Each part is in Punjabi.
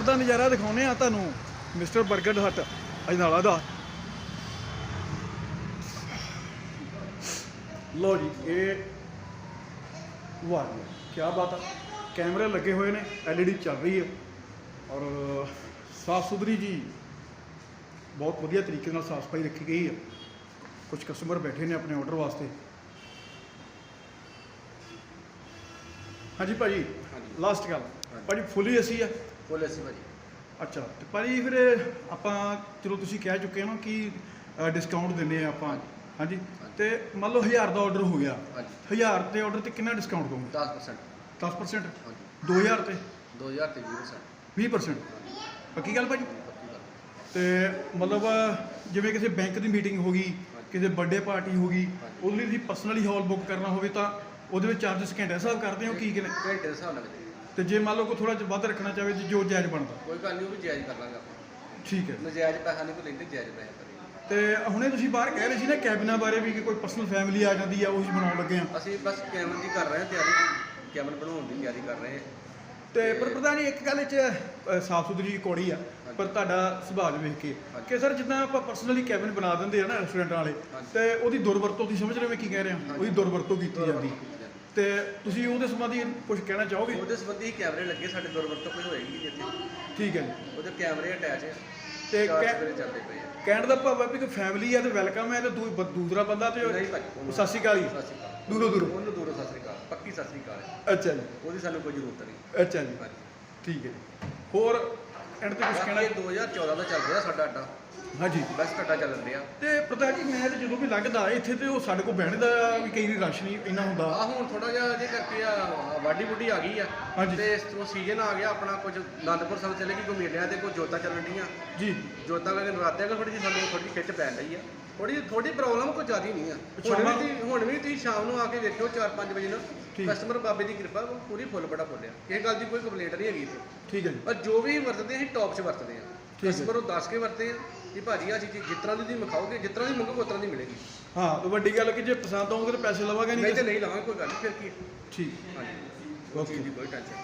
ਅੰਦਰ ਦਾ ਨਜ਼ਾਰਾ ਦਿਖਾਉਨੇ ਆ ਤੁਹਾਨੂੰ ਮਿਸਟਰ 버ਗਰ ਹਟ ਅਜਨਾਲਾ ਦਾ। ਲੋ ਜੀ ਇਹ ਵਾਹ ਕੀ ਬਾਤ ਆ। ਕੈਮਰੇ ਲੱਗੇ ਹੋਏ ਨੇ ਐਲਈਡੀ ਚੱਲ ਰਹੀ ਹੈ। ਔਰ ਸਾਫ਼ ਸੁਥਰੀ ਜੀ ਬਹੁਤ ਵਧੀਆ ਤਰੀਕੇ ਨਾਲ ਸਾਫ਼ ਸਫ਼ਾਈ ਰੱਖੀ ਗਈ ਹੈ। ਕੁਝ ਕਸਟਮਰ ਬੈਠੇ ਨੇ ਆਪਣੇ ਆਰਡਰ ਵਾਸਤੇ। ਹਾਂਜੀ ਭਾਜੀ। ਲਾਸਟ ਗੱਲ। ਭਾਜੀ ਫੁੱਲੀ ਅਸੀਂ ਆ। ਬੋਲੇ ਸੀ ਭਾਜੀ। ਅੱਛਾ ਤੇ ਭਾਜੀ ਫਿਰ ਆਪਾਂ ਚਲੋ ਤੁਸੀਂ ਕਹਿ ਚੁੱਕੇ ਹੋ ਨਾ ਕਿ ਡਿਸਕਾਊਂਟ ਦਿੰਨੇ ਆ ਆਪਾਂ। ਹਾਂਜੀ ਤੇ ਮੰਨ ਲਓ 1000 ਦਾ ਆਰਡਰ ਹੋ ਗਿਆ। ਹਾਂਜੀ। 1000 ਦੇ ਆਰਡਰ ਤੇ ਕਿੰਨਾ ਡਿਸਕਾਊਂਟ ਦੋਗੇ 10% 10% ਹਾਂਜੀ। 2000 ਤੇ? 2000 ਤੇ 20% 20% ਪੱਕੀ ਗੱਲ ਭਾਜੀ? ਤੇ ਮਤਲਬ ਜਿਵੇਂ ਕਿਸੇ ਬੈਂਕ ਦੀ ਮੀਟਿੰਗ ਹੋ ਗਈ ਕਿਸੇ ਬਰਥਡੇ ਪਾਰਟੀ ਹੋ ਗਈ ਉਹਦੇ ਲਈ ਤੁਸੀਂ ਪਰਸਨਲੀ ਹਾਲ ਬੁੱਕ ਕਰਨਾ ਹੋਵੇ ਤਾਂ ਉਹਦੇ ਵਿੱਚ ਚਾਰजेस ਘੰਟੇ ਹਿਸਾਬ ਕਰਦੇ ਹੋ ਕੀ ਕਿਨੇ ਘੰਟੇ ਹਿਸਾਬ ਲੱਗਦੇ। ਤੇ ਜੇ ਮੰਨ ਲਓ ਕੋਈ ਥੋੜਾ ਜਿਹਾ ਵੱਧ ਰੱਖਣਾ ਚਾਹਵੇ ਤੇ ਜੋ ਜਾਇਜ਼ ਬਣਦਾ। ਕੋਈ ਗੱਲ ਨਹੀਂ ਉਹ ਵੀ ਜਾਇਜ਼ ਕਰ ਲਾਂਗੇ ਆਪਾਂ। ਠੀਕ ਹੈ। ਨਜਾਇਜ਼ ਪੈਸਾ ਨਹੀਂ ਕੋਈ ਲੈਂਦੇ ਜਾਇਜ਼ ਪੈਸਾ ਤੇ ਹੁਣੇ ਤੁਸੀਂ ਬਾਹਰ ਕਹਿ ਰਹੇ ਸੀ ਨਾ ਕੈਬਿਨਾਂ ਬਾਰੇ ਵੀ ਕਿ ਕੋਈ ਪਰਸਨਲ ਫੈਮਿਲੀ ਆ ਜਾਂਦੀ ਆ ਉਹ ਹੀ ਬਣਾਉਣ ਲੱਗੇ ਆ। ਅਸੀਂ ਬਸ ਕੈਮਰੇ ਦੀ ਕਰ ਰਹੇ ਹਾਂ ਤਿਆਰੀ ਕੈਮਰਾ ਬਣਾਉਣ ਦੀ ਤਿਆਰੀ ਕਰ ਰਹੇ ਹਾਂ। ਤੇ ਪਰ ਪ੍ਰਧਾਨ ਜੀ ਇੱਕ ਗੱਲ ਚ ਸਾਫ਼ ਸੁਥਰੀ ਕੋੜੀ ਆ ਪਰ ਤੁਹਾਡਾ ਸੁਭਾਅ ਨੂੰ ਵੇਖ ਕੇ। ਕਿ ਸਰ ਜਿੱਦਾਂ ਆਪਾਂ ਪਰਸਨਲੀ ਕੈਬਿਨ ਬਣਾ ਦਿੰਦੇ ਆ ਨਾ ਰੈਸਟੋਰੈਂਟ ਵਾਲੇ। ਤੇ ਉਹਦੀ ਦੁਰਵਰਤੋਂ ਤੁਸੀਂ ਸਮਝ ਰਹੇ ਹੋ ਮੈਂ ਕੀ ਕਹਿ ਰਿਹਾ। ਉਹਦੀ ਦੁਰਵਰਤੋਂ ਕੀਤੀ ਜਾਂਦੀ। ਤੇ ਤੁਸੀਂ ਉਹਦੇ ਸੰਬੰਧੀ ਕੁਝ ਕਹਿਣਾ ਚਾਹੋਗੇ? ਉਹਦੇ ਸੰਬੰਧੀ ਹੀ ਕੈਮਰੇ ਲੱਗੇ ਸਾਡੇ ਦਰਬਾਰ ਤੋਂ ਕੋਈ ਹੋਏਗੀ ਜਿੱਥੇ ਠੀਕ ਹੈ ਜੀ। ਉਹਦੇ ਕੈਮਰੇ ਅਟੈਚ ਹੈ। ਤੇ ਚਾਰ ਕੈ- ਸਵੇਰੇ ਚੱਲਦੇ ਪਏ ਆ। ਕਹਿਣ ਦਾ ਭਾਵ ਹੈ ਵੀ ਕਿ ਫੈਮਿਲੀ ਆ ਤੇ ਵੈਲਕਮ ਹੈ ਤੇ ਦੂ- ਬ- ਦੂਸਰਾ ਬੰਦਾ ਤੇ ਨਹੀਂ ਭਾਈ ਉਹ ਸਤਿ ਸ਼੍ਰੀ ਅਕਾਲ ਜੀ। ਸਤਿ ਸ਼੍ਰੀ ਅਕਾਲ। ਦੂਰੋਂ ਦੂਰੋਂ। ਉਹਨੂੰ ਦੂਰੋਂ ਸਤਿ ਸ਼੍ਰੀ ਅਕਾਲ ਪੱਕੀ ਸਤਿ ਸ਼੍ਰੀ ਅਕਾਲ ਹੈ। ਅੱਛਾ ਜੀ। ਉਹਦੀ ਸਾਨੂੰ ਕੋਈ ਜ਼ਰੂਰਤ ਨਹੀਂ। ਅੱਛਾ ਜੀ। ਹਾਂਜੀ। ਠੀਕ ਹੈ ਜੀ। ਹੋਰ ਐਂਡ ਤੇ ਕੁਝ ਬਾਕੀ ਕਹਿਣਾ ਇਹ 2014 ਦਾ ਚੱਲ ਰਿਹਾ ਸਾਡਾ ਅੱਡਾ। ਹਾਂਜੀ। ਬਸ ਘੱਟਾ ਚੱਲ ਰਿਹਾ ਤੇ ਪ੍ਰਧਾਨ ਜੀ ਮੈਂ ਤੇ ਜਦੋਂ ਵੀ ਲੰਘਦਾ ਇੱਥੇ ਤੇ ਉਹ ਸਾਡੇ ਕੋਲ ਬਹਿਣ ਦਾ ਵੀ ਕਈ ਵਾਰੀ ਰਸ਼ ਨਹੀਂ ਇੰਨਾ ਹੁੰਦਾ। ਆ ਹੁਣ ਥੋੜਾ ਜਿਹਾ ਇਹਦੇ ਕਰਕੇ ਆ ਵਾਢੀ ਬੁੱਢੀ ਆ ਗਈ ਆ। ਹਾਂਜੀ। ਤੇ ਇਸ ਤੋਂ ਸੀਜ਼ਨ ਆ ਗਿਆ ਆਪਣਾ ਕੁਝ ਆਨੰਦਪੁਰ ਸਾਹਿਬ ਚੱਲੇ ਗਈ ਕੋਈ ਮੇਲਿਆਂ ਤੇ ਕੋਈ ਜੋਤਾਂ ਚੱਲਣ ਡੀਆਂ ਜੀ। ਜੋਤਾਂ ਕਰਕੇ ਨਰਾਤਿਆਂ ਕਰਕੇ ਥੋੜੀ ਜਿਹੀ ਸਾਨੂੰ ਥੋੜੀ ਖਿੱਚ ਪੈਣ ਰਹੀ ਆ। ਥੋੜੀ ਥੋੜੀ ਪ੍ਰੋਬਲਮ ਕੋਈ ਜ਼ਿਆਦੀ ਨਹੀਂ ਆ। ਹੁਣ ਸ਼ਾਮਾਂ- ਵੀ ਤੁਸੀਂ ਹੁਣ ਵੀ ਤੁਸੀਂ ਸ਼ਾਮ ਨੂੰ ਆ ਕੇ ਵੇਖਿਓ 4-5 ਵਜੇ ਠੀਕ। ਕਸਟਮਰ ਬਾਬੇ ਦੀ ਕਿਰਪਾ ਪੂਰੀ ਫੁੱਲ ਬੜਾ ਫੁੱਲਿਆ ਇਹ ਗੱਲ ਦੀ ਕੋਈ ਕੰਪਲੇਂਟ ਨਹੀਂ ਹੈਗੀ ਇੱਥੇ। ਠੀਕ ਹੈ ਜੀ। ਪਰ ਜੋ ਵੀ ਵਰਤਦੇ ਅਸੀਂ ਟੌਪ 'ਚ ਵਰਤਦੇ ਆ। ਠੀਕ ਹੈ। ਕਸਟਮਰ ਨੂੰ ਦੱਸ ਕੇ ਵਰਤੇ ਆ ਕਿ ਭਾਜੀ ਆ ਚੀਜ਼ ਜਿਸ ਤਰ੍ਹਾਂ ਦੀ ਤੁਸੀਂ ਮਖਾਓਗੇ ਜਿਸ ਤਰ੍ਹਾਂ ਦੀ ਮੰਗੋਗੇ ਉਸ ਤਰ੍ਹਾਂ ਦੀ ਮਿਲੇਗੀ। ਹਾਂ ਤੇ ਵੱਡੀ ਗੱਲ ਕਿ ਜੇ ਪਸੰਦ ਆਉਂਗੇ ਤਾਂ ਪੈਸੇ ਲਵਾਂਗੇ ਨਹੀਂ ਨਹੀਂ ਤੇ ਨਹੀਂ ਲਾਵਾਂਗੇ ਕੋਈ ਗੱਲ ਨਹੀਂ ਫਿਰ ਕੀ ਠੀਕ। ਹਾਂਜੀ। ਉਹ ਚੀਜ਼ ਦੀ ਕੋਈ ਟੈਨਸ਼ਨ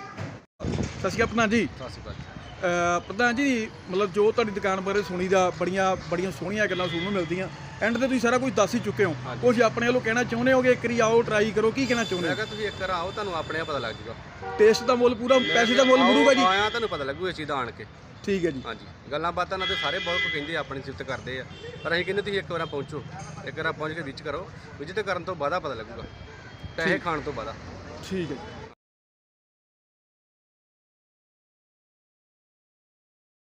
ਸਤਿ ਸ਼੍ਰੀ ਅਕਾਲ ਪ੍ਰਧਾਨ ਜੀ। ਸਤਿ ਸ਼੍ਰੀ ਅਕਾਲ ਪ੍ਰਧਾਨ ਜੀ ਮਤਲਬ ਜੋ ਤੁਹਾਡੀ ਦੁਕਾਨ ਬਾਰੇ ਸੁਣੀਦਾ ਬੜੀਆਂ ਬੜੀਆਂ ਸੋਹਣੀਆਂ ਗੱਲਾਂ ਸੁਣਨ ਨੂੰ ਮਿਲਦੀਆਂ। ਐਂਡ ਤੇ ਤੁਸੀਂ ਸਾਰਾ ਕੁਝ ਦੱਸ ਹੀ ਚੁੱਕੇ ਹੋ। ਕੁਝ ਆਪਣੇ ਵੱਲੋਂ ਕਹਿਣਾ ਚਾਹੁੰਦੇ ਹੋਗੇ? ਇੱਕ ਵਾਰੀ ਆਓ ਟਰਾਈ ਕਰੋ ਕੀ ਕਹਿਣਾ ਚਾਹੁੰਦੇ ਮੈਂ ਹੋ ਕਿਹਾ ਤੁਸੀਂ ਇੱਕ ਵਾਰ ਆਓ ਤੁਹਾਨੂੰ ਆਪਣੇ ਆਪ ਪਤਾ ਲੱਗ ਜਾਊਗਾ ਟੇਸਟ ਦਾ ਮੁੱਲ ਪੂਰਾ ਪੈਸੇ ਦਾ ਮੁੱਲ ਮਿਲੂਗਾ ਜੀ। ਆਇਆ ਤੁਹਾਨੂੰ ਪਤਾ ਲੱਗੂ ਇਸ ਚੀਜ਼ ਦਾ ਆਣ ਕੇ। ਠੀਕ ਹੈ ਜੀ। ਹਾਂਜੀ। ਗੱਲਾਂ ਬਾਤਾਂ ਨਾਲ ਤੇ ਸਾਰੇ ਬਹੁਤ ਕੁ ਕਹਿੰਦੇ ਆ, ਆਪਣੀ ਸਿਫਤ ਕਰਦੇ ਆ। ਪਰ ਅਸੀਂ ਕਹਿੰਦੇ ਤੁਸੀਂ ਇੱਕ ਵਾਰ ਪਹੁੰਚੋ। ਇੱਕ ਵਾਰ ਪਹੁੰਚ ਕੇ ਵਿਚ ਕਰੋ। ਵਿਜਿਟ ਕਰਨ ਤੋਂ ਬਾਅਦ ਪਤਾ ਲੱਗੂਗਾ। ਪੈਸੇ ਖਾਣ ਤੋਂ ਬਾਅਦ ਠੀਕ ਹੈ ਜੀ।